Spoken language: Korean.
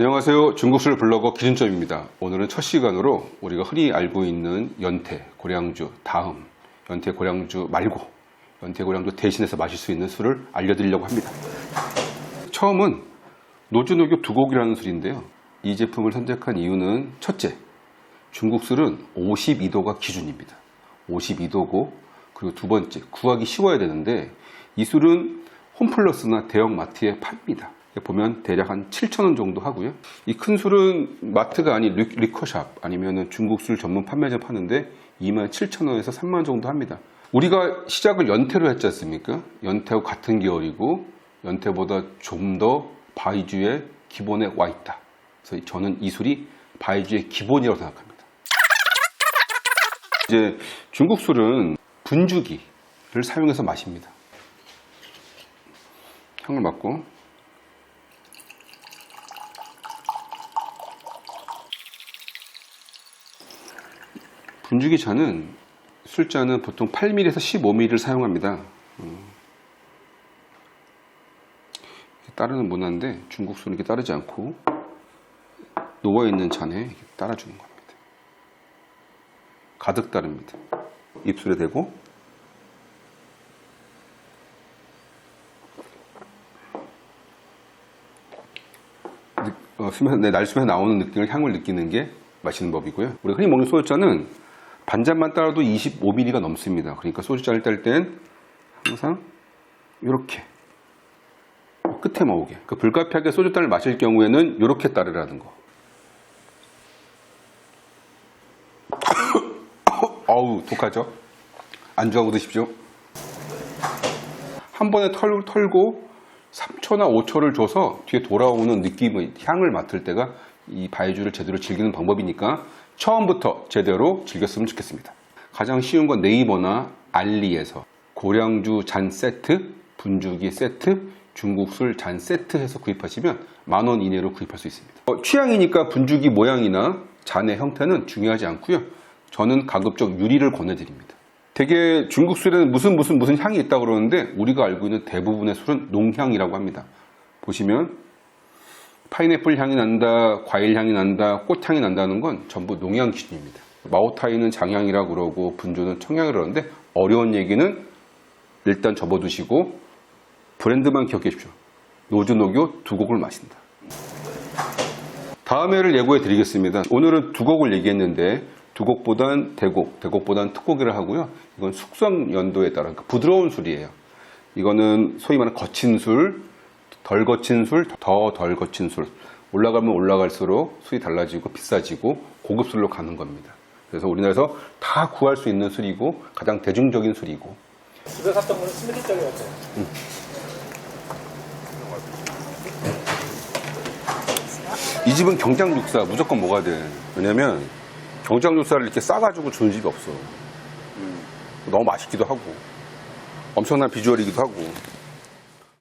안녕하세요. 중국술 블로거 기준점입니다. 오늘은 첫 시간으로 우리가 흔히 알고 있는 연태, 고량주, 다음, 연태, 고량주 말고 연태, 고량주 대신해서 마실 수 있는 술을 알려드리려고 합니다. 처음은 노주노교 두곡이라는 술인데요. 이 제품을 선택한 이유는 첫째, 중국 술은 52도가 기준입니다. 52도고 그리고 두 번째, 구하기 쉬워야 되는데 이 술은 홈플러스나 대형 마트에 팝니다. 보면 대략 한 7,000원 정도 하고요. 이 큰 술은 마트가 아닌 리, 리커샵 아니면 중국 술 전문 판매점 파는데 27,000원에서 3만 정도 합니다. 우리가 시작을 연태로 했지 않습니까? 연태하고 같은 계열이고 연태보다 좀 더 바이주의 기본에 와 있다. 그래서 저는 이 술이 바이주의 기본이라고 생각합니다. 이제 중국 술은 분주기를 사용해서 마십니다. 향을 맡고 분주기 잔은 술잔은 보통 8mm에서 15mm를 사용합니다. 음. 따르는 문화인데 중국 술은 이렇게 따르지 않고 누워 있는 잔에 따라주는 겁니다. 가득 따릅니다. 입술에 대고 느- 어, 수면, 내 날숨에 나오는 느낌을 향을 느끼는 게 마시는 법이고요. 우리가 흔히 먹는 소주잔은 반잔만 따라도 25ml가 넘습니다. 그러니까 소주잔을 딸 땐 항상 이렇게 끝에 모으게. 그 불가피하게 소주잔을 마실 경우에는 이렇게 따르라는 거. 어우 독하죠? 안주하고 드십시오. 한 번에 털, 털고 3초나 5초를 줘서 뒤에 돌아오는 느낌의 향을 맡을 때가 이 바이주를 제대로 즐기는 방법이니까 처음부터 제대로 즐겼으면 좋겠습니다. 가장 쉬운 건 네이버나 알리에서 고량주 잔 세트, 분주기 세트, 중국술 잔 세트 해서 구입하시면 만 원 이내로 구입할 수 있습니다. 어, 취향이니까 분주기 모양이나 잔의 형태는 중요하지 않고요. 저는 가급적 유리를 권해드립니다. 되게 중국 술에는 무슨 무슨 무슨 향이 있다고 그러는데 우리가 알고 있는 대부분의 술은 농향이라고 합니다. 보시면 파인애플 향이 난다, 과일 향이 난다, 꽃향이 난다는 건 전부 농향 기준입니다. 마오타이는 장향이라고 그러고 분주는 청향이라고 그러는데 어려운 얘기는 일단 접어두시고 브랜드만 기억해 주십시오. 노주노교 두 곡을 마신다. 다음에를 예고해 드리겠습니다. 오늘은 두 곡을 얘기했는데 두 곡보단 대곡, 대곡보단 특곡이라 하고요. 이건 숙성 연도에 따라 그러니까 부드러운 술이에요. 이거는 소위 말하는 거친 술, 덜 거친 술, 더 덜 거친 술. 올라가면 올라갈수록 술이 달라지고 비싸지고 고급 술로 가는 겁니다. 그래서 우리나라에서 다 구할 수 있는 술이고 가장 대중적인 술이고 집에 샀던 거는 10ml짜리 같아요. 이 집은 경장육사 무조건 먹어야 돼. 왜냐면 경장육사를 이렇게 싸가지고 주는 집이 없어. 너무 맛있기도 하고 엄청난 비주얼이기도 하고